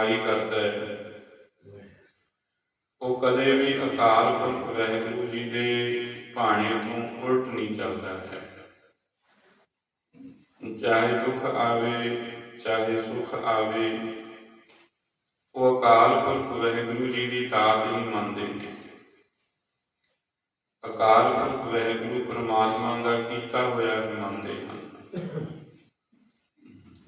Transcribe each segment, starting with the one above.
ਕਮਾਈ ਕਰਦਾ ਹੈ। ਉਹ ਕਦੇ ਵੀ ਅਕਾਲ ਪੁਰਖ ਵਾਹਿਗੁਰੂ ਜੀ ਦੇ ਭਾਣੇ ਤੋਂ ਉਲਟ ਨਹੀਂ ਚੱਲਦਾ ਹੈ। ਚਾਹੇ ਦੁੱਖ ਆਵੇ, ਚਾਹੇ ਸੁਖ ਆਵੇ, ਉਹ ਅਕਾਲ ਪੁਰਖ ਵਾਹਿਗੁਰੂ ਜੀ ਦੀ ਦਾਤ ਹੀ ਮੰਨਦੇ। ਨੇ ਅਕਾਲ ਪੁਰਖ ਵਾਹਿਗੁਰੂ ਪ੍ਰਮਾਤਮਾ ਦਾ ਕੀਤਾ ਹੋਇਆ ਹੀ ਮੰਨਦੇ ਹਨ।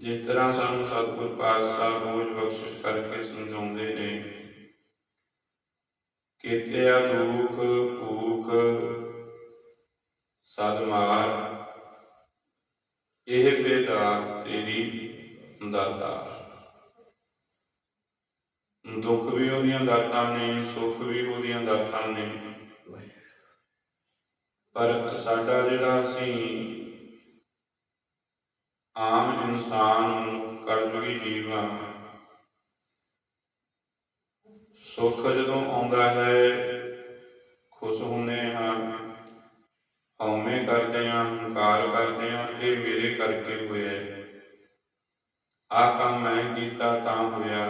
ਜਿਸ ਤਰ੍ਹਾਂ ਸਾਨੂੰ ਸਤਿਗੁਰ ਪਾਤਸ਼ਾਹ ਰੋਜ਼ ਬਖਸ਼ਿਸ਼ ਕਰਕੇ ਸਮਝਾਉਂਦੇ ਨੇ, ਕੀਤਿਆ ਦੁਖ ਭੂਖ ਸਦਮਾਰ ਇਹ ਬੇਦਾਰ ਤੇਰੀ ਦਾਤਾ ਦੁੱਖ ਵੀ ਉਹਦੀਆਂ ਦਾਤਾਂ ਨੇ, ਸੁੱਖ ਵੀ ਉਹਦੀਆਂ ਦਾਤਾਂ ਨੇ। ਪਰ ਸਾਡਾ ਜਿਹੜਾ ਅਸੀਂ ਇਨਸਾਨ ਕਲਯੁਗੀ ਜੀਵ ਸੁੱਖ ਜਦੋਂ ਆਉਂਦਾ ਹੈ, ਖੁਸ਼ ਹੁੰਦੇ ਹਾਂ। ਹਉਮੈ ਕਰਦੇ ਹਾਂ, ਹੰਕਾਰ ਕਰਦੇ ਹਾਂ, ਇਹ ਮੇਰੇ ਕਰਕੇ ਹੋਇਆ ਹੈ। ਆਹ ਕੰਮ ਮੈਂ ਕੀਤਾ ਤਾਂ ਹੋਇਆ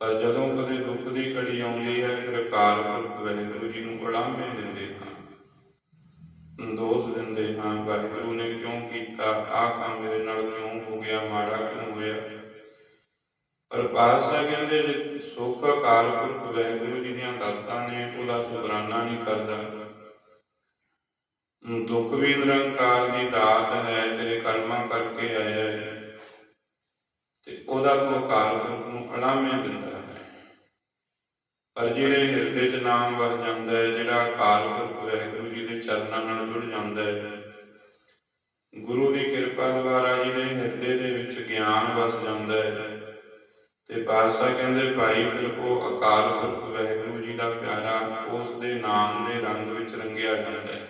ਪਰ ਜਦੋਂ ਕਦੇ ਦੁੱਖ ਦੀ ਘੜੀ ਆਉਂਦੀ ਹੈ, ਫਿਰ ਕਾਲ ਪੁਰਖ ਵਾਹਿਗੁਰੂ ਜੀ ਨੂੰ ਗੁਲਾਮੇ ਦਿੰਦੇ ਦੋਸ਼ ਦਿੰਦੇ ਹਾਂ ਵਾਹਿਗੁਰੂ ਨੇ ਕਿਉਂ ਕੀਤਾ? ਆਹ ਕੰਮ ਮੇਰੇ ਨਾਲ ਕਿਉਂ ਹੋ ਗਿਆ? ਮਾੜਾ ਕਿਉਂ ਹੋਇਆ? ਪਰ ਪਾਤਸ਼ਾਹ ਕਹਿੰਦੇ, ਜੇ ਅਕਾਲ ਪੁਰਖ ਵਾਹਿਗੁਰੂ ਜੀ ਦੀਆਂ ਦਾਤਾਂ ਨੇ, ਉਹਦਾ ਸ਼ੁਕਰਾਨਾ ਨਹੀਂ ਕਰਦਾ। ਦੁੱਖ ਵੀ ਨਿਰੰਕਾਰ ਦੀ ਦਾਤ ਹੈ, ਤੇਰੇ ਕਰਮਾਂ ਕਰਕੇ ਆਇਆ ਹੈ। ਤੇ ਉਹਦਾ ਤੂੰ ਅਕਾਲ ਪੁਰਖ ਨੂੰ ਅਲਾਮੇ ਦਿੰਦਾ ਹੈ। ਪਰ ਜਿਹੜੇ ਹਿਰਦੇ 'ਚ ਨਾਮ ਵਰ ਜਾਂਦਾ ਹੈ, ਜਿਹੜਾ ਅਕਾਲ ਪੁਰਖ ਵਾਹਿਗੁਰੂ ਚਰਨਾਂ ਨਾਲ ਜੁੜ ਜਾਂਦਾ ਹੈ। ਗੁਰੂ ਦੀ ਕਿਰਪਾ ਦੁਆਰਾ ਜਿਹਦੇ ਹਿਰਦੇ ਦੇ ਵਿੱਚ ਗਿਆਨ ਵਸ ਜਾਂਦਾ ਹੈ। ਤੇ ਪਾਤਸ਼ਾਹ ਕਹਿੰਦੇ, ਭਾਈ, ਫਿਰ ਅਕਾਲ ਪੁਰਖ ਵਾਹਿਗੁਰੂ ਜੀ ਦਾ ਪਿਆਰਾ, ਉਸ ਦੇ ਨਾਮ ਦੇ ਰੰਗ ਵਿੱਚ ਰੰਗਿਆ ਜਾਂਦਾ ਹੈ।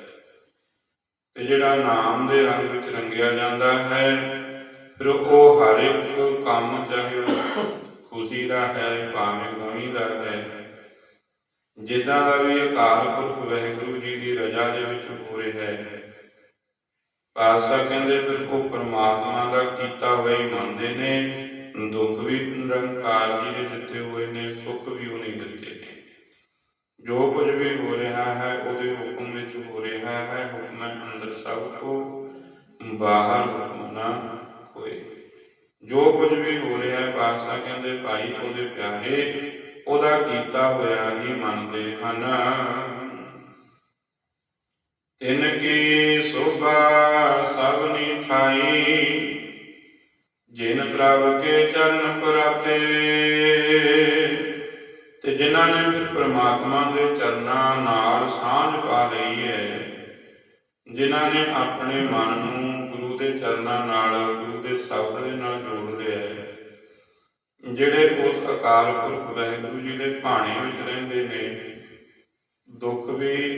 ਤੇ ਜਿਹੜਾ ਨਾਮ ਦੇ ਰੰਗ ਵਿੱਚ ਰੰਗਿਆ ਜਾਂਦਾ ਹੈ, ਫਿਰ ਉਹ ਹਰ ਇੱਕ ਕੰਮ ਚਾਹੇ ਉਹ ਖੁਸ਼ੀ ਦਾ ਹੈ, ਭਾਵੇਂ ਗਮੀ ਦਾ ਹੈ ਜਿੱਦਾਂ ਦਾ ਵੀ ਅਕਾਲ ਪੁਰਖ ਵਾਹਿਗੁਰੂ ਜੀ ਦੀ ਰਜ਼ਾ ਦੇ ਵਿੱਚ ਹੋ ਰਿਹਾ ਹੈ। ਪਾਤਸ਼ਾਹ ਕਹਿੰਦੇ, ਫਿਰ ਉਹ ਪ੍ਰਮਾਤਮਾ ਦਾ ਕੀਤਾ ਹੋਇਆ ਹੀ ਮੰਨਦੇ ਨੇ, ਦੁੱਖ ਵੀ ਨਿਰੰਕਾਰ ਜੀ ਨੇ ਦਿੱਤੇ ਹੋਏ ਨੇ, ਸੁੱਖ ਵੀ ਉਹਨੇ ਦਿੱਤੇ ਨੇ। ਜੋ ਕੁਝ ਵੀ ਹੋ ਰਿਹਾ ਹੈ, ਉਹਦੇ ਹੁਕਮ ਵਿੱਚ ਹੋ ਰਿਹਾ ਹੈ, ਹੁਕਮ ਅੰਦਰ ਸਭ ਕੋ, ਬਾਹਰ ਹੁਕਮ ਨਾ ਹੋਏ। ਜੋ ਕੁਝ ਵੀ ਹੋ ਰਿਹਾ ਹੈ, ਪਾਤਸ਼ਾਹ ਕਹਿੰਦੇ, ਭਾਈ, ਉਹਦੇ ਪਿਆਰੇ ਉਹਦਾ ਕੀਤਾ ਹੋਇਆ ਹੀ ਮੰਨਦੇ ਹਨ। ਤਿਨ ਕੀ ਸੋਭਾ ਸਭਨੀ ਥਾਈ, ਜਿਨ ਪ੍ਰਭ ਕੇ ਚਰਨ ਪਰਾਤੇ, ਤੇ ਜਿਨ੍ਹਾਂ ਨੇ ਫਿਰ ਪ੍ਰਮਾਤਮਾ ਦੇ ਚਰਨਾਂ ਨਾਲ ਸਾਂਝ ਪਾ ਲਈ ਹੈ, ਜਿਨ੍ਹਾਂ ਨੇ ਆਪਣੇ ਮਨ ਨੂੰ ਗੁਰੂ ਦੇ ਚਰਨਾਂ ਨਾਲ, ਗੁਰੂ ਦੇ ਸ਼ਬਦ ਦੇ ਨਾਲ ਜੋੜ ਜਿਹੜੇ ਉਸ ਅਕਾਲ ਪੁਰਖ ਵਾਹਿਗੁਰੂ ਜੀ ਦੇ ਭਾਣੇ ਵਿੱਚ ਰਹਿੰਦੇ ਨੇ, ਦੁੱਖ ਵੀ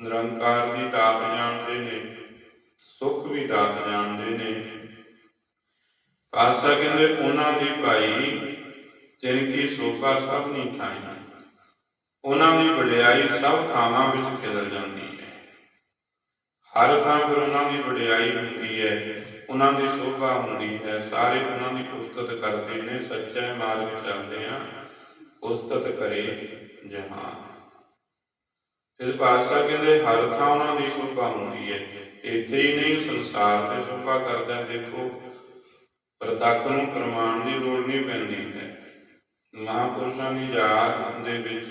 ਨਿਰੰਕਾਰ ਦੀ ਦਾਤ ਜਾਣਦੇ ਨੇ, ਸੁੱਖ ਵੀ ਦਾਤ ਜਾਣਦੇ ਨੇ। ਪਾਸਾ ਕਹਿੰਦੇ, ਉਹਨਾਂ ਦੀ ਭਾਈ ਜਿਨ ਕੀ ਸੋਭਾ ਸਭ ਨਹੀਂ ਥਾਈ। ਉਹਨਾਂ ਦੀ ਵਡਿਆਈ ਸਭ ਥਾਵਾਂ ਵਿੱਚ ਖਿਲਰ ਜਾਂਦੀ ਹੈ। ਹਰ ਥਾਂ ਪਰ ਉਹਨਾਂ ਦੀ ਵਡਿਆਈ ਹੁੰਦੀ ਹੈ। ਉਹਨਾਂ ਦੀ ਸੋਭਾ ਹੁੰਦੀ ਹੈ। ਸਾਰੇ ਉਹਨਾਂ ਦੀ ਉਸਤਤ ਕਰਦੇ ਨੇ, ਸੱਚੇ ਮਾਰਗ ਚੱਲਦੇ ਆ ਉਸਤਤ ਕਰੇ ਜਹਾਨ। ਇਸ ਪਾਤਸ਼ਾਹ ਕਹਿੰਦੇ, ਹਰ ਥਾਂ ਉਹਨਾਂ ਦੀ ਸੋਭਾ ਹੁੰਦੀ ਹੈ। ਇੱਥੇ ਹੀ ਨਹੀਂ, ਸੰਸਾਰ ਤੇ ਸੋਭਾ ਕਰਦਾ ਦੇਖੋ, ਪ੍ਰਤੱਖ ਨੂੰ ਪ੍ਰਮਾਣ ਦੀ ਲੋੜ ਨਹੀਂ ਪੈਂਦੀ ਹੈ। ਮਹਾਂਪੁਰਸ਼ਾਂ ਦੀ ਯਾਦ ਦੇ ਵਿੱਚ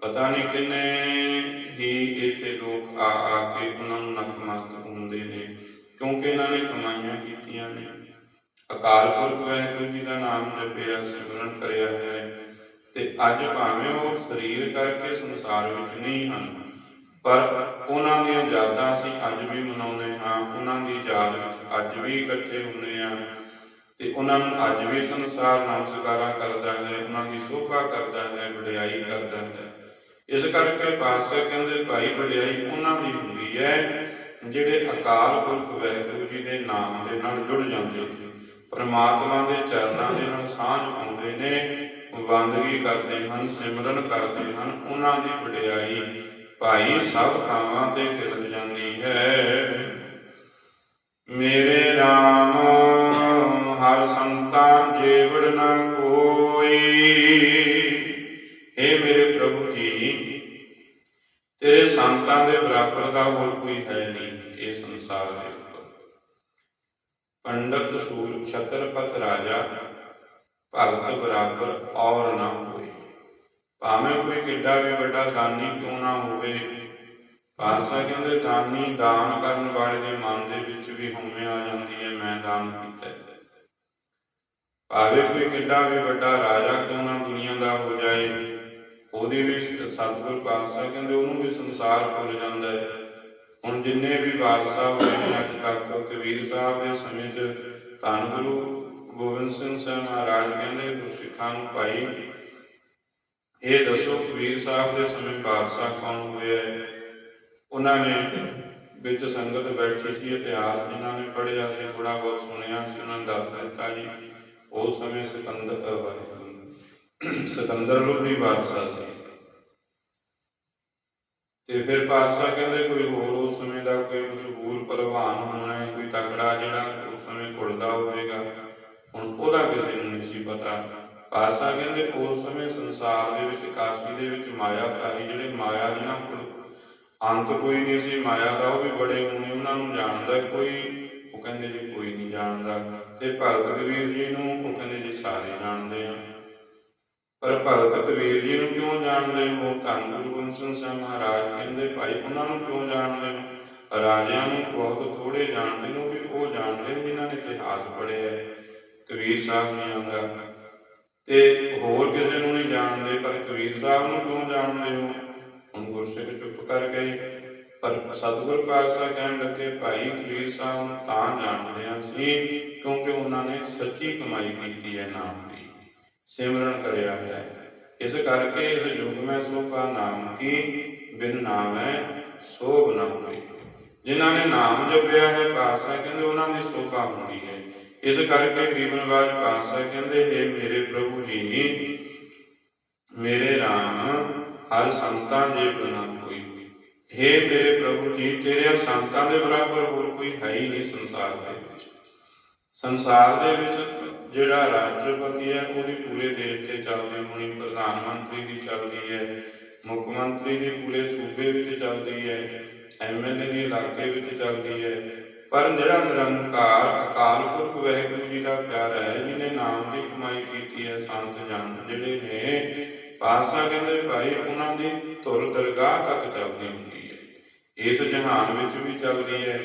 ਪਤਾ ਨਹੀਂ ਕਿੰਨੇ ਹੀ ਇੱਥੇ ਲੋਕ ਆ ਆ ਕੇ ਉਹਨਾਂ ਨੂੰ ਨਤਮਸਤਕ ਹੁੰਦੇ ਨੇ। ਕਿਉਂਕਿ ਇਹਨਾਂ ਨੇ ਕਮਾਈਆਂ ਕੀਤੀਆਂ ਨੇ। ਅਕਾਲ ਪੁਰਖ ਵਾਹਿਗੁਰੂ ਜੀ ਦਾ ਨਾਮ ਜਪਿਆ, ਸਿਮਰਨ ਕਰਿਆ ਹੈ ਤੇ ਅੱਜ ਭਾਵੇਂ ਉਹ ਸਰੀਰ ਕਰਕੇ ਸੰਸਾਰ ਵਿੱਚ ਨਹੀਂ ਹਨ, ਪਰ ਉਹਨਾਂ ਦੀਆਂ ਯਾਦਾਂ ਅਸੀਂ ਅੱਜ ਵੀ ਮਨਾਉਂਦੇ ਹਾਂ, ਉਹਨਾਂ ਦੀ ਯਾਦ ਵਿੱਚ ਅੱਜ ਵੀ ਇਕੱਠੇ ਹੁੰਦੇ ਹਾਂ ਤੇ ਉਹਨਾਂ ਨੂੰ ਅੱਜ ਵੀ ਸੰਸਾਰ ਨਾਮ ਨਮਸਕਾਰਾਂ ਕਰਦਾ ਹੈ, ਉਹਨਾਂ ਦੀ ਸੋਭਾ ਕਰਦਾ ਹੈ, ਵਡਿਆਈ ਕਰਦਾ ਹੈ। ਇਸ ਕਰਕੇ ਪਾਤਸ਼ਾਹ ਕਹਿੰਦੇ, ਭਾਈ, ਵਡਿਆਈ ਉਹਨਾਂ ਦੀ ਹੁੰਦੀ ਹੈ ਜਿਹੜੇ ਅਕਾਲ ਪੁਰਖ ਵਾਹਿਗੁਰੂ ਜੀ ਦੇ ਨਾਮ ਦੇ ਨਾਲ ਜੁੜ ਜਾਂਦੇ ਨੇ, ਪਰਮਾਤਮਾ ਦੇ ਚਰਨਾਂ ਦੇ ਨਾਲ ਸਾਂਝ ਪਾਉਂਦੇ ਨੇ ਬੰਦਗੀ ਕਰਦੇ ਹਨ, ਸਿਮਰਨ ਕਰਦੇ ਹਨ, ਉਹਨਾਂ ਦੀ ਵਡਿਆਈ ਭਾਈ ਸਭ ਥਾਵਾਂ ਤੇ ਖਿਲ ਜਾਂਦੀ ਹੈ। ਮੇਰੇ RAM ਹਰ ਸੰਤਾਂ ਜੀਵੜ ਨਾ ਕੋਈ। ਏ ਮੇਰੇ ਪ੍ਰਭੂ ਜੀ ਤੇਰੇ ਸੰਤਾਂ ਦੇ ਬਰਾਬਰ ਦਾ ਹੋਰ ਕੋਈ ਹੈ ਨਹੀਂ ਇਹ ਸੰਸਾਰ ਦੇ ਉੱਪਰ। ਪੰਡਤ ਸੂਰ ਛਤਰਪਤ ਰਾਜਾ, ਭਗਤ ਬਰਾਬਰ ਔਰ ਨਾ ਹੋਏ। ਭਾਵੇਂ ਕੋਈ ਕਿੱਡਾ ਵੀ ਵੱਡਾ ਦਾਨੀ ਕਿਉਂ ਨਾ ਹੋਵੇ ਪਾਤਸ਼ਾਹ ਕਹਿੰਦੇ, ਦਾਨੀ ਦਾਨ ਕਰਨ ਵਾਲੇ ਦੇ ਮਨ ਦੇ ਵਿੱਚ ਵੀ ਹਉਮੈ ਆ ਜਾਂਦੀ ਹੈ, ਮੈਂ ਦਾਨ ਕੀਤਾ ਭਾਵੇਂ ਕੋਈ ਕਿੱਡਾ ਵੀ ਵੱਡਾ ਰਾਜਾ ਕਿਉਂ ਨਾ ਦੁਨੀਆ ਦਾ ਹੋ ਜਾਏ ਉਹਦੀ ਵੀ ਸਤਿਗੁਰੂ ਪਾਤਸ਼ਾਹ ਕਹਿੰਦੇ, ਉਹਨੂੰ ਵੀ ਸੰਸਾਰ ਭੁੱਲ ਜਾਂਦਾ ਹੈ। ਹੁਣ ਜਿੰਨੇ ਵੀ ਬਾਦਸ਼ਾਹ ਹੋਏ ਅੱਜ ਤੱਕ ਕਬੀਰ ਸਾਹਿਬ ਦੇ ਸਮੇਂ 'ਚ ਧੰਨ ਗੁਰੂ ਗੋਬਿੰਦ ਸਿੰਘ ਸਾਹਿਬ ਮਹਾਰਾਜ ਕਹਿੰਦੇ ਗੁਰਸਿੱਖਾਂ ਨੂੰ ਭਾਈ, ਇਹ ਦੱਸੋ ਕਬੀਰ ਸਾਹਿਬ ਦੇ ਸਮੇਂ ਬਾਦਸ਼ਾਹ ਕੌਣ ਹੋਏ ਹੈ? ਉਹਨਾਂ ਨੇ ਵਿੱਚ ਸੰਗਤ ਬੈਠੀ ਸੀ, ਇਤਿਹਾਸ ਜਿਨ੍ਹਾਂ ਨੇ ਪੜ੍ਹਿਆ ਸੀ ਥੋੜਾ ਬਹੁਤ ਸੁਣਿਆ ਸੀ, ਉਹਨਾਂ ਨੇ ਦੱਸ ਦਿੱਤਾ ਜੀ। ਉਸ ਸਮੇਂ ਸਿਕੰਦਰ ਸਿਕੰਦਰ ਲੋਧੀ ਬਾਦਸ਼ਾਹ ਸੀ। ਤੇ ਫਿਰ ਬਾਦਸ਼ਾਹ ਕਹਿੰਦੇ, ਕੋਈ ਹੋਰ ਉਸ ਸਮੇਂ ਦਾ ਕੋਈ ਮਸ਼ਹੂਰ ਪਹਿਲਵਾਨ ਹੋਣਾ ਹੈ? ਕੋਈ ਤਕੜਾ ਜਿਹੜਾ ਉਸ ਸਮੇਂ ਘੁਲਦਾ ਹੋਵੇਗਾ? ਹੁਣ ਉਹਦਾ ਕਿਸੇ ਨੂੰ ਨਹੀਂ ਸੀ ਪਤਾ। ਬਾਦਸ਼ਾਹ ਕਹਿੰਦੇ, ਉਸ ਸਮੇਂ ਸੰਸਾਰ ਦੇ ਵਿੱਚ, ਕਾਸ਼ੀ ਦੇ ਵਿੱਚ ਮਾਇਆਕਾਰੀ ਜਿਹੜੇ ਮਾਇਆ ਦੀਆਂ ਕੋਲ ਅੰਤ ਕੋਈ ਨਹੀਂ ਸੀ। ਮਾਇਆ ਦਾ ਉਹ ਵੀ ਬੜੇ ਹੋਣੇ, ਉਹਨਾਂ ਨੂੰ ਜਾਣਦਾ ਕੋਈ। ਉਹ ਕਹਿੰਦੇ ਜੀ, ਕੋਈ ਨਹੀਂ ਜਾਣਦਾ। ਤੇ ਭਗਤ ਕਬੀਰ ਜੀ ਨੂੰ ਉਹ ਕਹਿੰਦੇ ਜੀ, ਸਾਰੇ ਜਾਣਦੇ ਆ। ਪਰ ਭਗਤ ਕਬੀਰ ਜੀ ਨੂੰ ਕਿਉਂ ਜਾਣਦੇ ਹੋ? ਧੰਨ ਗੁਰੂ ਗੋਬਿੰਦ ਸਿੰਘ ਸਾਹਿਬ ਮਹਾਰਾਜ ਕਹਿੰਦੇ, ਭਾਈ, ਉਹਨਾਂ ਨੂੰ ਕਿਉਂ ਜਾਣਦੇ ਹੋ? ਰਾਜਿਆਂ ਨੂੰ ਬਹੁਤ ਥੋੜੇ ਜਾਣਦੇ ਨੇ ਵੀ ਉਹ ਜਾਣਦੇ ਨੇ ਜਿਨ੍ਹਾਂ ਨੇ ਇਤਿਹਾਸ ਪੜ੍ਹਿਆ ਕਬੀਰ ਸਾਹਿਬ ਨੇ ਆਉਂਦਾ ਤੇ ਹੋਰ ਕਿਸੇ ਨੂੰ ਨਹੀਂ ਜਾਣਦੇ, ਪਰ ਕਬੀਰ ਸਾਹਿਬ ਨੂੰ ਕਿਉਂ ਜਾਣਦੇ ਹੋ? ਹੁਣ ਗੁਰਸਿੱਖ ਚੁੱਪ ਕਰ ਗਏ। ਪਰ ਸਤਿਗੁਰ ਪਾਤਸ਼ਾਹ ਕਹਿਣ ਲੱਗੇ, ਭਾਈ, ਕਬੀਰ ਸਾਹਿਬ ਨੂੰ ਤਾਂ ਜਾਣਦੇ ਹਾਂ ਸੀ ਕਿਉਂਕਿ ਉਹਨਾਂ ਨੇ ਸੱਚੀ ਕਮਾਈ ਕੀਤੀ ਹੈ ਨਾਮ। ਸਿਮਰਨ ਕਰਿਆ ਹੈ। ਇਸ ਕਰਕੇ ਇਸ ਯੁਗ ਮੈਂ ਸੋ ਕਾ ਨਾਮ ਕੀ, ਬਿਨ ਨਾਮ ਹੈ ਸੋਭ ਨਾ ਹੋਈ ਜਿਨ੍ਹਾਂ ਨੇ ਨਾਮ ਜਪਿਆ ਹੈ ਪਾਤਸ਼ਾਹ ਕਹਿੰਦੇ ਉਹਨਾਂ ਦੀ ਸੋਭਾ ਹੁੰਦੀ ਹੈ। ਇਸ ਕਰਕੇ ਗਰੀਬਨਵਾਜ ਪਾਤਸ਼ਾਹ ਕਹਿੰਦੇ ਇਹ ਮੇਰੇ ਪ੍ਰਭੂ ਜੀ, ਮੇਰੇ RAM ਹਰ ਸੰਤਾਂ ਦੇ ਬਣਾ ਕੋਈ। हे ਮੇਰੇ ਪ੍ਰਭੂ ਜੀ, ਤੇਰੇ ਸੰਤਾਂ ਦੇ ਬਰਾਬਰ ਹੋਰ ਕੋਈ ਹੈ ਹੀ ਨਹੀਂ ਸੰਸਾਰ ਦੇ ਵਿੱਚ। ਸੰਸਾਰ ਦੇ ਵਿੱਚ ਜਿਹੜਾ ਰਾਸ਼ਟਰਪਤੀ ਹੈ, ਉਹਦੀ ਪੂਰੇ ਦੇਸ਼ ਤੇ ਚੱਲਦੀ ਹੋਣੀ, ਪ੍ਰਧਾਨ ਮੰਤਰੀ ਦੀ ਚੱਲਦੀ ਹੈ, ਮੁੱਖ ਮੰਤਰੀ ਦੀ ਪੂਰੇ ਸੂਬੇ ਵਿੱਚ ਚੱਲਦੀ ਹੈ ਐਮਐਲਏ ਦੀ ਇਲਾਕੇ ਵਿੱਚ ਚੱਲਦੀ ਹੈ। ਪਰ ਜਿਹੜਾ ਨਿਰੰਕਾਰ ਅਕਾਲ ਪੁਰਖ ਵਾਹਿਗੁਰੂ ਜੀ ਦਾ ਪਿਆਰ ਹੈ, ਜਿਹਨੇ ਨਾਮ ਦੀ ਕਮਾਈ ਕੀਤੀ ਹੈ, ਸੰਤ ਜਨ ਜਿਹੜੇ ਨੇ, ਪਾਤਸ਼ਾਹ ਕਹਿੰਦੇ ਭਾਈ, ਉਹਨਾਂ ਦੀ ਧੁਰ ਦਰਗਾਹ ਤੱਕ ਚੱਲਦੀ ਹੁੰਦੀ ਹੈ। ਇਸ ਜਹਾਨ ਵਿੱਚ ਵੀ ਚੱਲਦੀ ਹੈ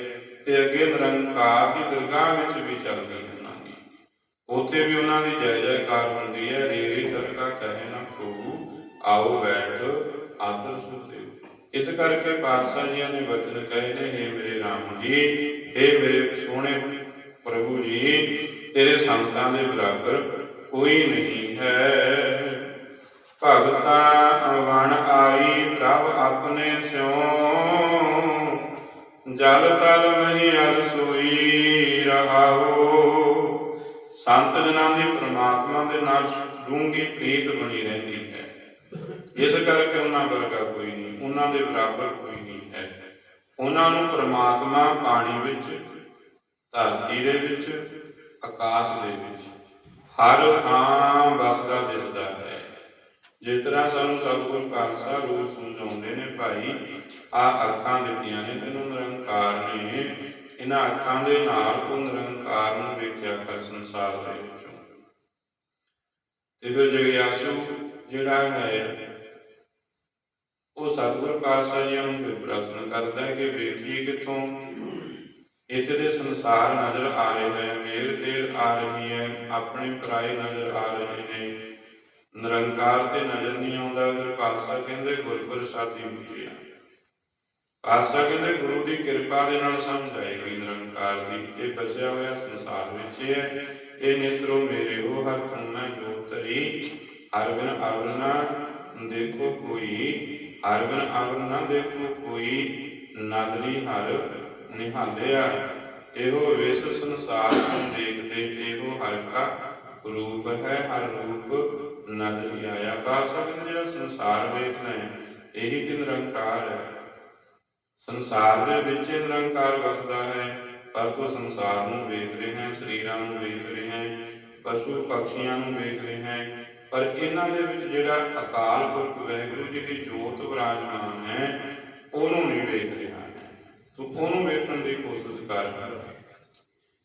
ਤੇ ਅੱਗੇ ਨਿਰੰਕਾਰ ਦੀ ਦਰਗਾਹ ਵਿੱਚ ਵੀ ਚੱਲਦੀ ਉੱਥੇ ਵੀ ਉਹਨਾਂ ਦੀ ਜੈ ਜੈਕਾਰ ਹੁੰਦੀ ਹੈ। ਰੇਰੀ ਦਰਗਾਹ ਕਹੇ ਨਾ ਕੋ ਆਓ ਬੈਠ ਆਦਰ ਸੁਤੇ। ਇਸ ਕਰਕੇ ਪਾਤਸ਼ਾਹ ਜੀਆਂ ਨੇ ਵਚਨ ਕਹੇ ਨੇ हे ਮੇਰੇ ਰਾਮ ਜੀ हे ਮੇਰੇ ਸੋਹਣੇ ਪ੍ਰਭੂ ਜੀ, ਤੇਰੇ ਸੰਤਾਂ ਦੇ ਬਰਾਬਰ ਕੋਈ ਨਹੀਂ ਹੈ। ਭਗਤਾ ਵਣ ਆਈ, ਪ੍ਰਭ ਆਪਣੇ ਸਿਉ। ਜਲ ਤਲ ਨਹੀਂ ਅਲ ਸੋਈ ਰਹਾਓ। ਸੰਤ ਜਨਾਂ ਦੀ ਪ੍ਰਮਾਤਮਾ ਦੇ ਨਾਲ ਡੂੰਗੀ ਪ੍ਰੀਤ ਬਣੀ ਰਹਿੰਦੀ ਹੈ। ਇਸ ਕਰਕੇ ਉਹਨਾਂ ਵਰਗਾ ਕੋਈ ਨਹੀਂ, ਉਹਨਾਂ ਦੇ ਬਰਾਬਰ ਕੋਈ ਨਹੀਂ ਹੈ। ਉਹਨਾਂ ਨੂੰ ਪ੍ਰਮਾਤਮਾ ਪਾਣੀ ਵਿੱਚ, ਧਰਤੀ ਦੇ ਵਿੱਚ, ਆਕਾਸ਼ ਦੇ ਵਿੱਚ, ਹਰ ਥਾਂ ਵਸਦਾ ਦਿਸਦਾ ਹੈ। ਜਿਸ ਤਰ੍ਹਾਂ ਸਾਨੂੰ ਸਤਿਗੁਰ ਖਾਲਸਾ ਰੋਜ਼ ਸਮਝਾਉਂਦੇ ਨੇ, ਭਾਈ ਆ ਅੱਖਾਂ ਦਿੱਤੀਆਂ ਨੇ, ਤੈਨੂੰ ਨਿਰੰਕਾਰ ਨੇ। ਇਹਨਾਂ ਅੱਖਾਂ ਦੇ ਨਾਲ ਤੂੰ ਨਿਰੰਕਾਰ ਨੂੰ ਵੇਖਿਆ ਕਰ ਸੰਸਾਰ ਦੇ ਵਿੱਚੋਂ। ਤੇ ਫਿਰ ਜਗਿਆਸੂ ਜਿਹੜਾ ਹੈ, ਉਹ ਸਤਿਗੁਰ ਪਾਤਸ਼ਾਹ ਜੀ ਨੂੰ ਪ੍ਰਸ਼ਨ ਕਰਦਾ ਹੈ ਕਿ ਵੇਖੀਏ ਕਿੱਥੋਂ ਇੱਥੇ ਦੇ ਸੰਸਾਰ ਨਜ਼ਰ ਆ ਰਹੇ ਹੈ ਮੇਰ ਤੇਰ ਆ ਰਹੀ ਹੈ, ਆਪਣੇ ਪਰਾਏ ਨਜ਼ਰ ਆ ਰਹੇ ਨੇ। ਨਿਰੰਕਾਰ ਤੇ ਨਜ਼ਰ ਨਹੀਂ ਆਉਂਦਾ, ਫਿਰ ਪਾਤਸ਼ਾਹ ਕਹਿੰਦੇ ਗੁਰ ਪ੍ਰਸਾਦੀ ਬੁਝਿਆ ਪਾਤਸ਼ਾਹ ਕਹਿੰਦੇ ਗੁਰੂ ਦੀ ਕਿਰਪਾ ਦੇ ਨਾਲ ਸਮਝ ਆਏਗੀ ਨਿਰੰਕਾਰ ਦੀ। ਇਹ ਬਚਿਆ ਹੋਇਆ ਸੰਸਾਰ ਵਿੱਚ ਹੈ ਇਹ ਨਿਤਰੋ ਮੇਰੇ ਹੋ ਹਰ ਖੰਨਾ ਜੋਤ ਤਰੀ। ਹਰ ਬਿਨ ਆਵਰਨਾ ਦੇਖੋ ਕੋਈ। ਹਰ ਬਿਨ ਅਵਰ ਦੇਖੋ ਕੋਈ। ਨਦਰੀ ਹਰ ਨਿਹਾਲਿਆ ਇਹੋ ਵਿਸ ਸੰਸਾਰ ਨੂੰ ਦੇਖਦੇ, ਇਹੋ ਹਰ ਕਾ ਰੂਪ ਹੈ, ਹਰ ਰੂਪ ਨਦਰੀ ਆਇਆ। ਬਾ ਸਕਦਾ ਜਿਹੜਾ ਸੰਸਾਰ ਵੇਖਣਾ ਹੈ। ਇਹੀ ਕਿ ਨਿਰੰਕਾਰ ਹੈ। ਸੰਸਾਰ ਦੇ ਵਿੱਚ ਨਿਰੰਕਾਰ ਵਸਦਾ ਹੈ, ਪਰ ਤੂੰ ਸੰਸਾਰ ਨੂੰ ਵੇਖ ਰਹੇ ਹੈ, ਸਰੀਰਾਂ ਨੂੰ ਵੇਖ ਰਹੇ ਹੈ, ਪਸ਼ੂ ਪਕਸ਼ੀਆਂ ਨੂੰ ਵੇਖ ਰਹੇ ਹੈ, ਪਰ ਇਹਨਾਂ ਦੇ ਵਿੱਚ ਜਿਹੜਾ ਅਕਾਲ ਪੁਰਖ ਵਾਹਿਗੁਰੂ ਜੀ ਦੀ ਜੋਤ ਵਿਰਾਜਮਾਨ ਹੈ, ਉਹਨੂੰ ਨਹੀਂ ਵੇਖ ਰਿਹਾ ਤੂੰ ਉਹਨੂੰ ਵੇਖਣ ਦੀ ਕੋਸ਼ਿਸ਼ ਕਰ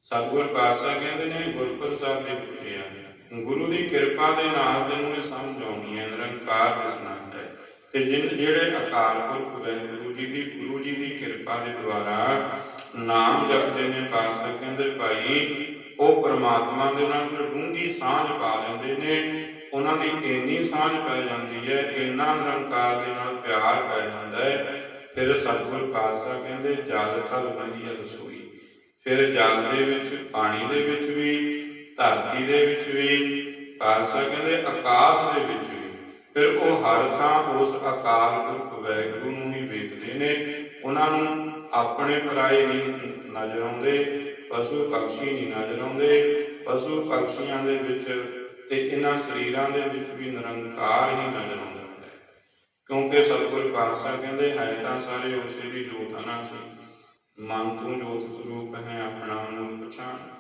ਸਤਿਗੁਰ ਪਾਤਸ਼ਾਹ ਕਹਿੰਦੇ ਨੇ ਗੁਰਪ੍ਰਸਾਦ ਦੇ ਪੁੱਤਿਆ ਗੁਰੂ ਦੀ ਕਿਰਪਾ ਦੇ ਨਾਲ ਤੈਨੂੰ ਇਹ ਸਮਝ ਆਉਣੀ ਹੈ, ਨਿਰੰਕਾਰ ਦਿਸਣਾ ਤੇ ਜਿਨ ਜਿਹੜੇ ਅਕਾਲ ਪੁਰਖ ਵਾਹਿਗੁਰੂ ਜੀ ਦੀ, ਗੁਰੂ ਜੀ ਦੀ ਕਿਰਪਾ ਦੇ ਦੁਆਰਾ ਨਾਮ ਜਪਦੇ ਨੇ ਪਾਤਸ਼ਾਹ ਕਹਿੰਦੇ ਭਾਈ, ਉਹ ਪ੍ਰਮਾਤਮਾ ਦੇ ਨਾਲ ਡੂੰਗੀ ਸਾਂਝ ਪਾ ਲੈਂਦੇ ਨੇ। ਉਹਨਾਂ ਦੀ ਇੰਨੀ ਸਾਂਝ ਪੈ ਜਾਂਦੀ ਹੈ, ਇੰਨਾ ਨਿਰੰਕਾਰ ਦੇ ਨਾਲ ਪਿਆਰ ਪੈ ਜਾਂਦਾ ਹੈ। ਫਿਰ ਸਤਿਗੁਰ ਪਾਤਸ਼ਾਹ ਕਹਿੰਦੇ, ਜਲ ਥਲ ਮਹੀ ਰਸੋਈ। ਫਿਰ ਜਲ ਦੇ ਵਿੱਚ, ਪਾਣੀ ਦੇ ਵਿੱਚ ਵੀ, ਧਰਤੀ ਦੇ ਵਿੱਚ ਵੀ, ਪਾਤਸ਼ਾਹ ਕਹਿੰਦੇ, ਆਕਾਸ਼ ਦੇ ਵਿੱਚ ਫਿਰ ਉਹ ਹਰ ਥਾਂ ਉਸ ਅਕਾਲ ਪੁਰਖ ਵੈਗੁਰੂ ਨੂੰ ਹੀ ਵੇਖਦੇ ਨੇ। ਉਹਨਾਂ ਨੂੰ ਆਪਣੇ ਪਰਾਏ ਨਹੀਂ ਨਜ਼ਰ ਆਉਂਦੇ, ਪਸ਼ੂ ਪਕਸ਼ੀ ਨਹੀਂ ਨਜ਼ਰ ਆਉਂਦੇ। ਪਸ਼ੂ ਪਕਸ਼ੀਆਂ ਦੇ ਵਿੱਚ ਤੇ ਇਹਨਾਂ ਸਰੀਰਾਂ ਦੇ ਵਿੱਚ ਵੀ ਨਿਰੰਕਾਰ ਹੀ ਨਜ਼ਰ ਆਉਂਦਾ ਹੈ। ਕਿਉਂਕਿ ਸਤਿਗੁਰ ਪਾਤਸ਼ਾਹ ਕਹਿੰਦੇ ਹੈ ਤਾਂ ਸਾਰੇ ਉਸੇ ਦੀ ਜੋਤ ਨਾ ਸੀ ਮਨ ਤੂੰ ਜੋਤ ਸਰੂਪ ਹੈ, ਆਪਣਾ ਨੂੰ ਪਛਾਣ।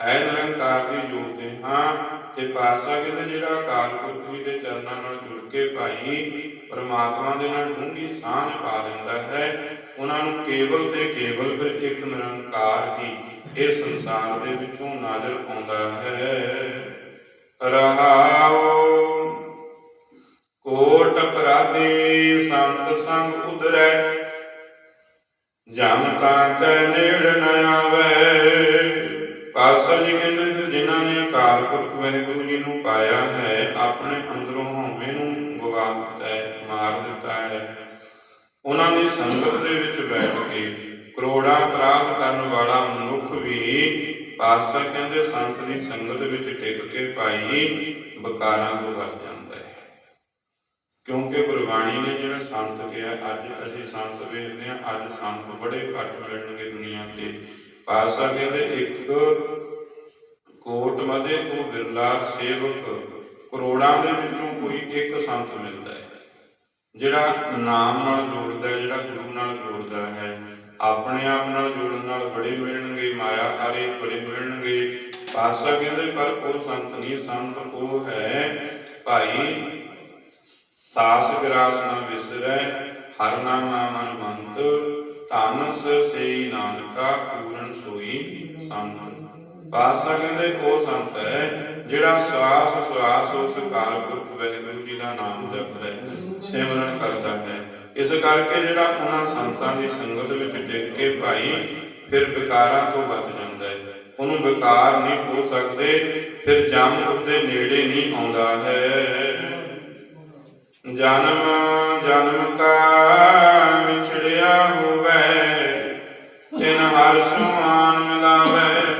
ਹੈ ਨਿਰੰਕਾਰ ਦੀ ਜੋਤ ਹੈ ਹਾਂ, ਤੇ ਪਾਤਸ਼ਾਹ ਕਹਿੰਦੇ ਜਿਹੜਾ ਅਕਾਲ ਪੁਰਖ ਜੀ ਦੇ ਚਰਨਾਂ ਨਾਲ ਜੁੜ ਕੇ ਭਾਈ ਪਰਮਾਤਮਾ ਦੇ ਨਾਲ ਡੂੰਘੀ ਸਾਂਝ ਪਾ ਲੈਂਦਾ ਹੈ, ਉਹਨਾਂ ਨੂੰ ਕੇਵਲ ਤੇ ਕੇਵਲ ਫਿਰ ਇੱਕ ਨਿਰੰਕਾਰ ਹੀ ਇਹ ਸੰਸਾਰ ਦੇ ਵਿੱਚੋਂ ਨਜ਼ਰ ਆਉਂਦਾ ਹੈ। ਰਹਾਉ ਕੋਟ ਅਪਰਾਧੀ ਸੰਤ ਸੰਗ ਉਦਰੈ ਜਮ ਤਾਂ ਕੈ ਨੇੜ ਨ ਆਵੇ। ਪਾਤਸ਼ਾਹ ਜੀ ਕਹਿੰਦੇ ਫਿਰ ਜਿਨ੍ਹਾਂ ਨੇ ਅਕਾਲ ਪੁਰਖ ਵਾਹਿਗੁਰੂ ਜੀ ਨੂੰ ਪਾਇਆ ਹੈ, ਆਪਣੇ ਅੰਦਰੋਂ ਹਉਮੈ ਨੂੰ ਗਵਾ ਦਿੱਤਾ ਹੈ, ਮਾਰ ਦਿੱਤਾ ਹੈ। ਉਹਨਾਂ ਦੀ ਸੰਗਤ ਦੇ ਵਿੱਚ ਬੈਠ ਕੇ ਕਰੋੜਾਂ ਅਪਰਾਧ ਕਰਨ ਵਾਲਾ ਮਨੁੱਖ ਵੀ ਪਾਤਸ਼ਾਹ ਕਹਿੰਦੇ ਸੰਤ ਦੀ ਸੰਗਤ ਵਿੱਚ ਟਿਕ ਕੇ ਭਾਈ ਬਕਾਰਾਂ ਤੋਂ ਬਚ ਜਾਂਦਾ ਹੈ। ਕਿਉਂਕਿ ਗੁਰਬਾਣੀ ਨੇ ਜਿਹੜਾ ਸੰਤ ਕਿਹਾ, ਅੱਜ ਅਸੀਂ ਸੰਤ ਵੇਖਦੇ ਹਾਂ, ਅੱਜ ਸੰਤ ਬੜੇ ਘੱਟ ਮਿਲਣਗੇ ਦੁਨੀਆ ਤੇ। ਪਾਤਸ਼ਾਹ ਕਹਿੰਦੇ ਇੱਕ ਕੋਟ ਮਦੇ ਕੋ ਬਿਰਲਾ ਸੇਵਕ ਕਰੋੜਾਂ ਦੇ ਵਿੱਚੋਂ ਕੋਈ ਇੱਕ ਸੰਤ ਮਿਲਦਾ ਹੈ, ਜਿਹੜਾ ਨਾਮ ਨਾਲ ਜੋੜਦਾ ਹੈ, ਜਿਹੜਾ ਗੁਰੂ ਨਾਲ ਜੋੜਦਾ ਹੈ। ਆਪਣੇ ਆਪ ਨਾਲ ਜੋੜਨ ਨਾਲ ਬੜੇ ਮਿਲਣਗੇ, ਮਾਇਆ ਆਰੇ ਬੜੇ ਮਿਲਣਗੇ। ਪਾਤਸ਼ਾਹ ਕਹਿੰਦੇ ਪਰ ਉਹ ਸੰਤ ਨਹੀਂ, ਸੰਤ ਉਹ ਹੈ। ਭਾਈ, ਸਾਸ ਗਰਾਸ ਨਾ ਵਿਸਰੈ, ਹਰ ਨਾਮਾ ਮਨ ਮੰਤ। ਧਨਸ ਸੇਈ ਨਾਨਕਾ ਪੂਰਨ ਸੋਈ ਸੰਤ। ਪਾਤਸ਼ਾਹ ਕਹਿੰਦੇ ਉਹ ਸੰਤ ਹੈ, ਜਿਹੜਾ ਸਵਾਸ ਸਵਾਸ ਉਸ ਕਾਲ ਪੁਰਖ ਵਾਹਿਗੁਰੂ ਜੀ ਦਾ ਨਾਮ ਜਪਦਾ ਹੈ, ਸਿਮਰਨ ਕਰਦਾ ਹੈ। ਇਸ ਕਰਕੇ ਜਿਹੜਾ ਉਹਨਾਂ ਸੰਤਾਂ ਦੀ ਸੰਗਤ ਵਿੱਚ ਡਿੱਗ ਕੇ ਭਾਈ, ਫਿਰ ਵਿਕਾਰਾਂ ਤੋਂ ਬਚ ਜਾਂਦਾ ਹੈ। ਉਹਨੂੰ ਵਿਕਾਰ ਨਹੀਂ ਹੋ ਸਕਦੇ, ਫਿਰ ਜਮ ਉਹਦੇ ਨੇੜੇ ਨਹੀਂ ਆਉਂਦਾ ਹੈ। ਜਨਮ ਜਨਮ ਕਾ ਹੋਵੇ ਤਿਨ ਹਰ ਸੁਆਨ ਮਿਲਾਵੇ।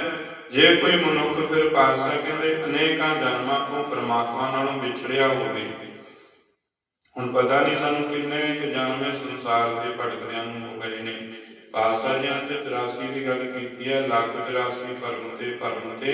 ਜੇ ਕੋਈ ਮਨੁੱਖ ਫਿਰ ਪਾਸਾ ਕਹਿੰਦੇ ਅਨੇਕਾਂ ਜਨਮਾਂ ਤੋਂ ਪ੍ਰਮਾਤਮਾ ਨਾਲੋਂ ਵਿਛੜਿਆ ਹੋਵੇ। ਹੁਣ ਪਤਾ ਨਹੀਂ ਸਾਨੂੰ ਕਿੰਨੇ ਕਿ ਜਨਮ ਸੰਸਾਰ ਦੇ ਭਟਕਦਿਆਂ ਨੂੰ ਹੋ ਗਏ ਨੇ। ਪਾਸਾ ਜੀ ਨੇ 84 ਦੀ ਗੱਲ ਕੀਤੀ ਹੈ, ਲੱਖ 84 ਪਰਮ ਤੇ ਪਰਮ ਤੇ,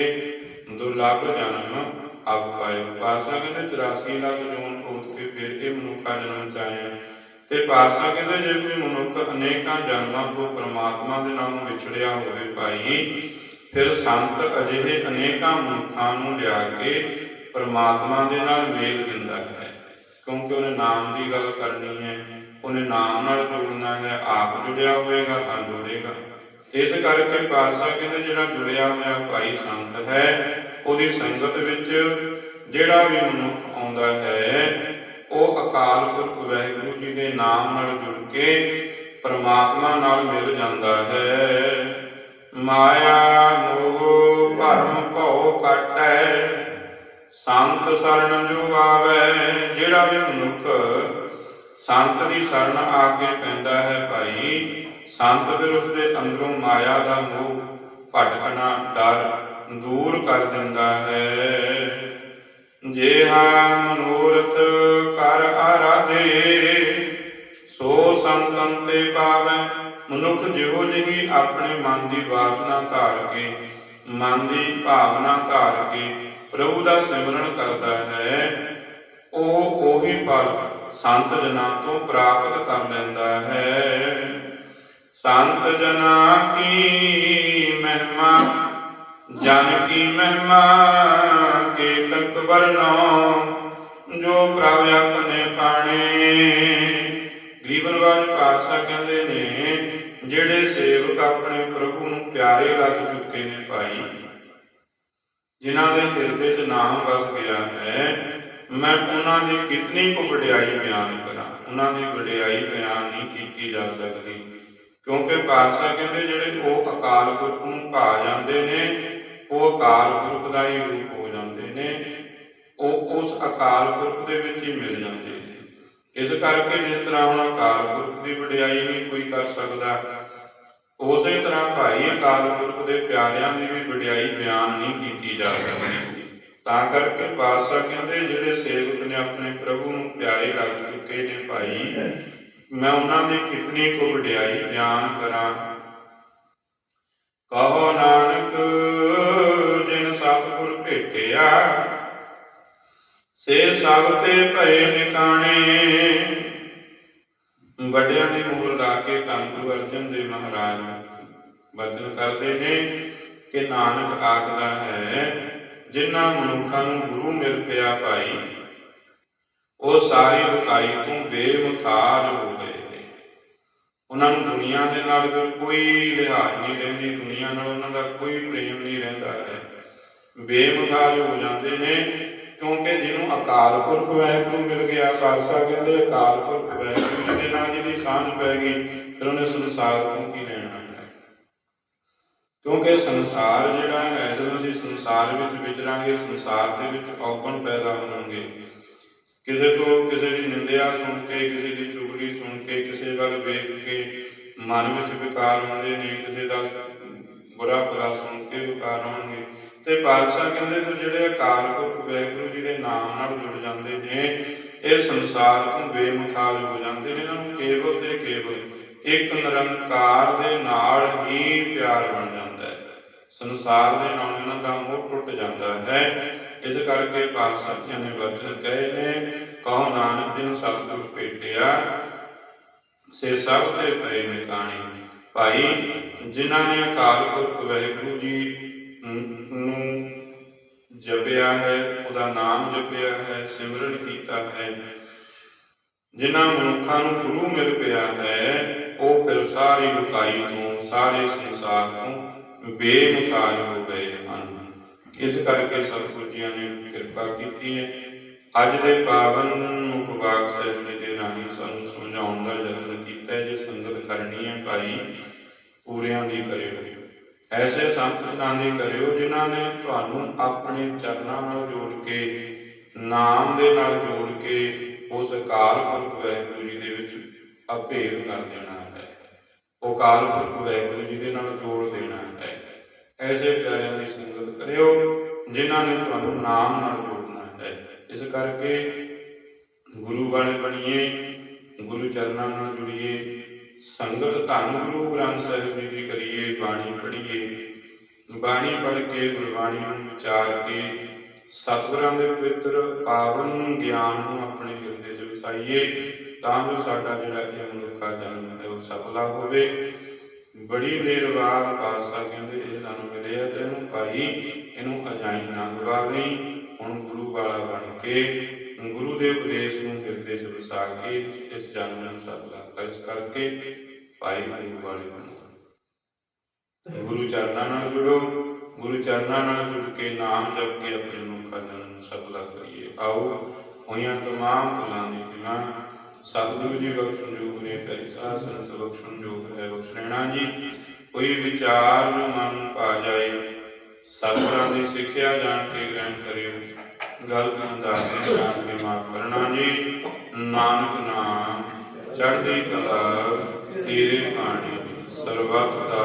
ਦੁਰਲਭ ਜਨਮ ਆਪ ਪਾਇਓ ਪਾਸਾ ਕਹਿੰਦੇ 84 ਲੱਖ ਜੂਨ ਖੋਦ ਕੇ ਫਿਰ ਇਹ ਮਨੁੱਖਾ ਜਨਮ ਚ ਆਇਆ ਤੇ ਪਾਤਸ਼ਾਹ ਕਹਿੰਦੇ ਜੇ ਕੋਈ ਮਨੁੱਖ ਅਨੇਕਾਂ ਜਨਮਾਂ ਤੋਂ ਪਰਮਾਤਮਾ ਦੇ ਨਾਲੋਂ ਵਿਛੜਿਆ ਹੋਵੇ ਭਾਈ, ਫਿਰ ਸੰਤ ਅਜਿਹੇ ਅਨੇਕਾਂ ਮਨੁੱਖਾਂ ਨੂੰ ਲਿਆ ਕੇ ਪ੍ਰਮਾਤਮਾ ਦੇ ਨਾਲ ਮੇਲ ਦਿੰਦਾ ਹੈ। ਕਿਉਂਕਿ ਉਹਨੇ ਨਾਮ ਦੀ ਗੱਲ ਕਰਨੀ ਹੈ, ਉਹਨੇ ਨਾਮ ਨਾਲ ਜੁੜਨਾ ਹੈ, ਆਪ ਜੁੜਿਆ ਹੋਵੇਗਾ, ਤਾਂ ਜੁੜੇਗਾ। ਇਸ ਕਰਕੇ ਪਾਤਸ਼ਾਹ ਕਹਿੰਦੇ ਜਿਹੜਾ ਜੁੜਿਆ ਹੋਇਆ ਭਾਈ ਸੰਤ ਹੈ, ਉਹਦੀ ਸੰਗਤ ਵਿੱਚ ਜਿਹੜਾ ਵੀ ਮਨੁੱਖ ਆਉਂਦਾ ਹੈ ਉਹ ਅਕਾਲ ਪੁਰਖ ਵਾਹਿਗੁਰੂ ਜੀ ਦੇ ਨਾਮ ਨਾਲ ਜੁੜ ਕੇ ਪਰਮਾਤਮਾ ਨਾਲ ਮਿਲ ਜਾਂਦਾ ਹੈ। ਮਾਇਆ ਮੋਹ ਭਰਮ ਭਉ ਕਟੈ ਸੰਤ ਸਰਣ ਜੋ ਆਵੇ, ਜਿਹੜਾ ਵੀ ਮਨੁੱਖ ਸੰਤ ਦੀ ਸਰਨ ਆ ਕੇ ਪੈਂਦਾ ਹੈ ਭਾਈ, ਸੰਤ ਫਿਰ ਉਸਦੇ ਅੰਦਰੋਂ ਮਾਇਆ ਦਾ ਮੋਹ ਭਟਕਣਾ, ਡਰ ਦੂਰ ਕਰ ਦਿੰਦਾ ਹੈ। ਜੇਹਾ ਮਨੋਰਥ ਕਰ ਆਰਾਧੇ, ਸੋ ਸੰਤਨ ਤੇ ਪਾਵੈ। ਮਨੁੱਖ ਜਿਹੋ ਜਿਹੀ ਆਪਣੇ ਮਨ ਦੀ ਵਾਸਨਾ ਧਾਰ ਕੇ, ਮਨ ਦੀ ਭਾਵਨਾ ਧਾਰ ਕੇ ਪ੍ਰਭੂ ਦਾ ਸਿਮਰਨ ਕਰਦਾ ਹੈ। ਉਹ ਉਹੀ ਫਲ ਸੰਤ ਜਨਾਂ ਤੋਂ ਪ੍ਰਾਪਤ ਕਰ ਲੈਂਦਾ ਹੈ। ਸੰਤ ਜਨਾਂ ਕੀ ਮਹਿਮਾ ਜਨ ਕੀ ਮਹਿਮਾ ਕੀਰਤਕ ਵਰਨੋ ਜੋ ਪ੍ਰਭ ਆਪਣੇ ਪਾਣੇ। ਗਰੀਬਨਵਾਜ ਪਾਤਸ਼ਾਹ ਕਹਿੰਦੇ ਨੇ, ਜਿਹੜੇ ਸੇਵਕ ਆਪਣੇ ਪ੍ਰਭੂ ਨੂੰ ਪਿਆਰੇ ਲੱਗ ਚੁੱਕੇ ਨੇ ਭਾਈ, ਜਿਨ੍ਹਾਂ ਦੇ ਹਿਰਦੇ 'ਚ ਨਾਮ ਵਸ ਗਿਆ ਹੈ, ਮੈਂ ਉਹਨਾਂ ਦੀ ਕਿਤਨੀ ਕੁ ਵਡਿਆਈ ਬਿਆਨ ਕਰਾਂ? ਉਹਨਾਂ ਦੀ ਵਡਿਆਈ ਬਿਆਨ ਨਹੀਂ ਕੀਤੀ ਜਾ ਸਕਦੀ, ਕਿਉਂਕਿ ਪਾਤਸ਼ਾਹ ਕਹਿੰਦੇ ਜਿਹੜੇ ਉਹ ਅਕਾਲ ਪੁਰਖ ਨੂੰ ਭਾ ਜਾਂਦੇ ਨੇ ਉਹ ਅਕਾਲ ਪੁਰਖ ਦਾ ਹੀ ਰੂਪ ਹੋ ਜਾਂਦੇ ਨੇ, ਉਹ ਉਸ ਅਕਾਲ ਪੁਰਖ ਦੇ ਵਿੱਚ ਹੀ ਮਿਲ ਜਾਂਦੇ ਨੇ। ਇਸ ਕਰਕੇ ਜਿਸ ਤਰ੍ਹਾਂ ਹੁਣ ਅਕਾਲ ਪੁਰਖ ਦੀ ਵਡਿਆਈ ਨਹੀਂ ਕੋਈ ਕਰ ਸਕਦਾ, ਉਸੇ ਤਰ੍ਹਾਂ ਭਾਈ ਅਕਾਲ ਪੁਰਖ ਦੇ ਪਿਆਰਿਆਂ ਦੀ ਵੀ ਵਡਿਆਈ ਬਿਆਨ ਨਹੀਂ ਕੀਤੀ ਜਾ ਸਕਦੀ। ਤਾਂ ਕਰਕੇ ਪਾਤਸ਼ਾਹ ਕਹਿੰਦੇ, ਜਿਹੜੇ ਸੇਵਕ ਨੇ ਆਪਣੇ ਪ੍ਰਭੂ ਨੂੰ ਪਿਆਰੇ ਲੱਗ ਚੁੱਕੇ ਨੇ ਭਾਈ, ਮੈਂ ਉਹਨਾਂ ਦੀ ਕਿਤਨੀ ਕੁ ਵਡਿਆਈ ਬਿਆਨ ਕਰਾਂ। ਕਹੋ ਨਾਨਕ ਸੇ ਸਭ ਤੇ ਭਏ ਨਿਕਾਣੇ। ਵੱਡਿਆਂ ਦੀ ਮੂਲ ਲਾ ਕੇ ਧੰਨ ਗੁਰੂ ਅਰਜਨ ਦੇਵ ਮਹਾਰਾਜ ਬਚਨ ਕਰਦੇ ਨੇ ਕਿ ਨਾਨਕ ਆਖਦਾ ਹੈ, ਜਿਨ੍ਹਾਂ ਮਨੁੱਖਾਂ ਨੂੰ ਗੁਰੂ ਮਿਲ ਪਿਆ ਭਾਈ, ਉਹ ਸਾਰੀ ਬੁਕਾਈ ਤੋਂ ਬੇਮੁਥਾਜ ਹੋ ਗਏ ਨੇ। ਉਹਨਾਂ ਨੂੰ ਦੁਨੀਆ ਦੇ ਨਾਲ ਕੋਈ ਲਿਹਾਜ਼ ਨਹੀਂ ਰਹਿੰਦੀ, ਦੁਨੀਆ ਨਾਲ ਉਹਨਾਂ ਦਾ ਕੋਈ ਪ੍ਰੇਮ ਨਹੀਂ ਰਹਿੰਦਾ ਹੈ। ਬੇਮੁਥਾਜ ਹੋ ਜਾਂਦੇ ਨੇ। ਕਿਉਂਕਿ ਜਿਹਨੂੰ ਅਕਾਲ ਪੁਰਖ ਵਾਹਿਗੁਰੂ ਮਿਲ ਗਿਆ ਪਾਤਸ਼ਾਹ ਕਹਿੰਦੇ ਅਕਾਲ ਪੁਰਖ ਵਾਹਿਗੁਰੂ ਜੀ ਦੇ ਨਾਲ ਜਿਹਦੀ ਸਾਂਝ ਪੈ ਗਈ, ਫਿਰ ਉਹਨੇ ਸੰਸਾਰ ਤੋਂ ਕੀ ਲੈਣਾ ਕਿਉਂਕਿ ਸੰਸਾਰ ਜਿਹੜਾ ਹੈ, ਜਦੋਂ ਅਸੀਂ ਸੰਸਾਰ ਵਿੱਚ ਵਿਚਰਾਂਗੇ ਸੰਸਾਰ ਦੇ ਵਿੱਚ ਔਗਣ ਪੈਦਾ ਹੋਣਗੇ। ਕਿਸੇ ਤੋਂ ਕਿਸੇ ਦੀ ਨਿੰਦਿਆ ਸੁਣ ਕੇ, ਕਿਸੇ ਦੀ ਚੁਗਲੀ ਸੁਣ ਕੇ, ਕਿਸੇ ਵੱਲ ਵੇਖ ਕੇ ਮਨ ਵਿੱਚ ਵਿਕਾਰ ਹੁੰਦੇ ਨੇ, ਕਿਸੇ ਦਾ ਬੁਰਾ ਭਲਾ ਸੁਣ ਕੇ ਵਿਕਾਰ ਹੋਣਗੇ ਤੇ ਪਾਤਸ਼ਾਹ ਕਹਿੰਦੇ ਫਿਰ ਜਿਹੜੇ ਅਕਾਲ ਪੁਰਖ ਵਾਹਿਗੁਰੂ ਜੀ ਦੇ ਨਾਮ ਨਾਲ ਜੁੜ ਜਾਂਦੇ ਨੇ, ਇਹ ਸੰਸਾਰ ਤੋਂ ਬੇਮੁਖਾਜ ਹੋ ਜਾਂਦੇ ਨੇ, ਇਹਨਾਂ ਨੂੰ ਕੇਵਲ ਤੇ ਕੇਵਲ ਇੱਕ ਨਿਰੰਕਾਰ ਦੇ ਨਾਲ ਹੀ ਪਿਆਰ ਬਣ ਜਾਂਦਾ ਹੈ। ਸੰਸਾਰ ਦੇ ਨਾਲ ਇਹਨਾਂ ਦਾ ਮੋਹ ਟੁੱਟ ਜਾਂਦਾ ਹੈ। ਇਸ ਕਰਕੇ ਪਾਤਸ਼ਾਹਾਂ ਨੇ ਵਚਨ ਕਹੇ ਨੇ, ਕਹੋ ਨਾਨਕ ਜਿਨ ਸਤਿਗੁਰ ਭੇਟਿਆ, ਸੇ ਸਭ ਤੇ ਪਏ ਨਿਕਾਣੀ ਭਾਈ, ਜਿਨ੍ਹਾਂ ਨੇ ਅਕਾਲ ਪੁਰਖ ਵਾਹਿਗੁਰੂ ਜੀ ਨੂੰ ਜਪਿਆ ਹੈ, ਉਹਦਾ ਨਾਮ ਜਪਿਆ ਹੈ, ਸਿਮਰਨ ਕੀਤਾ ਹੈ। ਜਿਨ੍ਹਾਂ ਮਨੁੱਖਾਂ ਨੂੰ ਗੁਰੂ ਮਿਲ ਪਿਆ ਹੈ, ਉਹ ਫਿਰ ਸਾਰੀ ਲੁਕਾਈ ਤੋਂ, ਸਾਰੇ ਸੰਸਾਰ ਤੋਂ ਬੇਮੁਖਾਜ ਹੋ ਗਏ ਹਨ। ਇਸ ਕਰਕੇ ਸਤਿਗੁਰੂ ਜੀ ਨੇ ਕਿਰਪਾ ਕੀਤੀ ਹੈ। ਅੱਜ ਦੇ ਪਾਵਨ ਮੁਖਵਾਕ ਸਾਹਿਬ ਜੀ ਦੇ ਰਾਹੀਂ ਸਾਨੂੰ ਸਮਝਾਉਣ ਦਾ ਯਤਨ ਕੀਤਾ ਹੈ, ਜੇ ਸੰਗਤ ਕਰਨੀ ਹੈ ਭਾਈ, ਪੂਰਿਆਂ ਦੀ ਕਰਿਓ ਐਸੇ ਸੰਤ ਦੀ ਕਰਿਓ ਜਿਨ੍ਹਾਂ ਨੇ ਤੁਹਾਨੂੰ ਆਪਣੇ ਚਰਨਾਂ ਨਾਲ ਜੋੜ ਕੇ, ਨਾਮ ਦੇ ਨਾਲ ਜੋੜ ਕੇ ਉਸ ਅਕਾਲ ਪੁਰਖ ਵਾਹਿਗੁਰੂ ਜੀ ਦੇ ਵਿੱਚ ਅਭੇਦ ਕਰ ਦੇਣਾ ਹੈ। ਉਹ ਅਕਾਲ ਪੁਰਖ ਵਾਹਿਗੁਰੂ ਜੀ ਦੇ ਨਾਲ ਜੋੜ ਦੇਣਾ ਹੈ। ਐਸੇ ਪਿਆਰਿਆਂ ਦੀ ਸੰਗਤ ਕਰਿਓ ਜਿਨ੍ਹਾਂ ਨੇ ਤੁਹਾਨੂੰ ਨਾਮ ਨਾਲ ਜੋੜਨਾ ਹੈ। ਇਸ ਕਰਕੇ ਗੁਰੂ ਵਾਲੇ ਬਣੀਏ, ਗੁਰੂ ਚਰਨਾਂ ਨਾਲ ਜੁੜੀਏ ਸੰਗਤ ਧੰਨ ਗੁਰੂ ਗ੍ਰੰਥ ਸਾਹਿਬ ਜੀ ਦੀ ਕਰੀਏ, ਬਾਣੀ ਪੜ੍ਹੀਏ। ਬਾਣੀ ਪੜ੍ਹ ਕੇ, ਗੁਰਬਾਣੀ ਨੂੰ ਵਿਚਾਰ ਕੇ, ਸਤਿਗੁਰਾਂ ਦੇ ਪਵਿੱਤਰ ਪਾਵਨ ਗਿਆਨ ਨੂੰ ਆਪਣੇ ਹਿਰਦੇ 'ਚ ਵਸਾਈਏ, ਤਾਂ ਜੋ ਸਾਡਾ ਜਿਹੜਾ ਇਹ ਮਨੁੱਖਾ ਜਨਮ ਹੈ, ਉਹ ਸਫਲਾ ਹੋਵੇ। ਬੜੀ ਦੇਰ ਬਾਅਦ ਪਾਤਸ਼ਾਹ ਕਹਿੰਦੇ, ਇਹ ਸਾਨੂੰ ਮਿਲਿਆ ਤੇ ਇਹਨੂੰ ਭਾਈ ਇਹਨੂੰ ਅਜਾਈ ਨਾ ਗਵਾਵੀਂ ਹੁਣ ਗੁਰੂ ਵਾਲਾ ਬਣ ਕੇ ਗੁਰੂ ਦੇ ਉਪਦੇਸ਼ ਨੂੰ ਹਿਰਦੇ 'ਚ ਵਸਾ ਕੇ ਇਸ ਜਨਮ ਨੂੰ ਸਫਲਾ ਕਰ ਕਰਕੇ ਭਾਈ ਗੁਰੂ ਵਾਲੇ ਬਣੋ ਗੁਰੂ ਚਰਨਾਂ ਨਾਲ ਜੁੜੋ, ਗੁਰੂ ਚਰਨਾਂ ਨਾਲ ਜੁੜ ਕੇ ਨਾਮ ਜਪ ਕੇ ਆਪਣੇ ਮਨੁੱਖਾ ਜਨਮ ਨੂੰ ਸਫਲਾ ਕਰੀਏ। ਆਓ, ਹੋਈਆਂ ਤਮਾਮ ਭੁੱਲਾਂ ਦੀ ਖਿਮਾ ਸਤਿਗੁਰੂ ਜੀ ਬਖਸ਼ਣ ਜੋਗ ਨੇ ਕਰੀ ਸਾਧ ਸੰਤ ਬਖਸ਼ਣ ਜੋਗ ਹੈ ਬਖਸ਼ਣਾ ਜੀ। ਕੋਈ ਵਿਚਾਰ ਜੋ ਮਨ ਨੂੰ ਪਾ ਜਾਏ, ਸਤਿਗੁਰਾਂ ਦੀ ਸਿੱਖਿਆ ਜਾਣ ਕੇ ਗ੍ਰਹਿਣ ਕਰਿਓ। ਗਲਤ ਅੰਦਾਜ਼ੇ ਜਾਣ ਕੇ ਮਾਫ ਕਰਨਾ ਜੀ। ਨਾਨਕ ਨਾਮ ਚੜ੍ਹਦੀ ਕਲਾ, ਤੇਰੇ ਬਾਣੀ ਸਰਬੱਤ ਦਾ